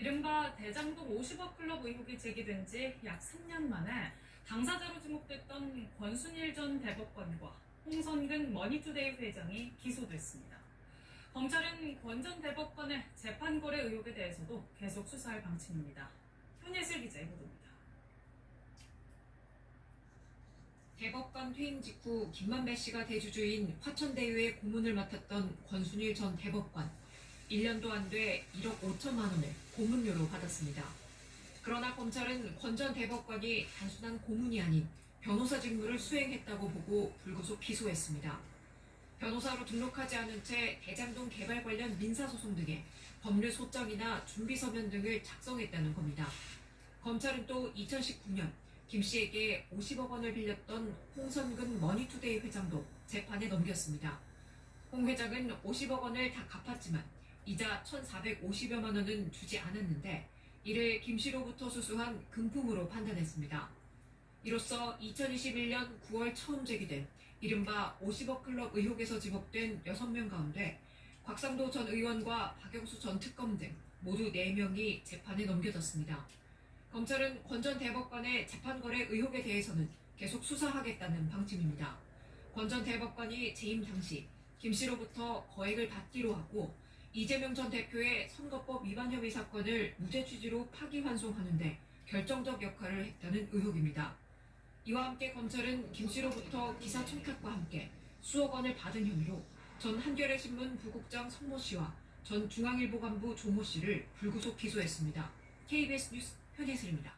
이른바 대장동 50억 클럽 의혹이 제기된 지 약 3년 만에 당사자로 지목됐던 권순일 전 대법관과 홍선근 머니투데이 회장이 기소됐습니다. 검찰은 권 전 대법관의 재판 거래 의혹에 대해서도 계속 수사할 방침입니다. 현예슬 기자의 보도입니다. 대법관 퇴임 직후 김만배 씨가 대주주인 화천대유의 고문을 맡았던 권순일 전 대법관. 1년도 안 돼 1억 5천만 원을 고문료로 받았습니다. 그러나 검찰은 권 전 대법관이 단순한 고문이 아닌 변호사 직무를 수행했다고 보고 불구속 기소했습니다. 변호사로 등록하지 않은 채 대장동 개발 관련 민사소송 등의 법률 소장이나 준비 서면 등을 작성했다는 겁니다. 검찰은 또 2019년 김 씨에게 50억 원을 빌렸던 홍선근 머니투데이 회장도 재판에 넘겼습니다. 홍 회장은 50억 원을 다 갚았지만 이자 1,450여만 원은 주지 않았는데 이를 김 씨로부터 수수한 금품으로 판단했습니다. 이로써 2021년 9월 처음 제기된 이른바 50억 클럽 의혹에서 지목된 6명 가운데 곽상도 전 의원과 박영수 전 특검 등 모두 4명이 재판에 넘겨졌습니다. 검찰은 권 전 대법관의 재판 거래 의혹에 대해서는 계속 수사하겠다는 방침입니다. 권 전 대법관이 재임 당시 김 씨로부터 거액을 받기로 하고 이재명 전 대표의 선거법 위반 혐의 사건을 무죄 취지로 파기환송하는데 결정적 역할을 했다는 의혹입니다. 이와 함께 검찰은 김 씨로부터 기사 청탁과 함께 수억 원을 받은 혐의로 전 한겨레 신문 부국장 성모 씨와 전 중앙일보 간부 조모 씨를 불구속 기소했습니다. KBS 뉴스 현예슬입니다.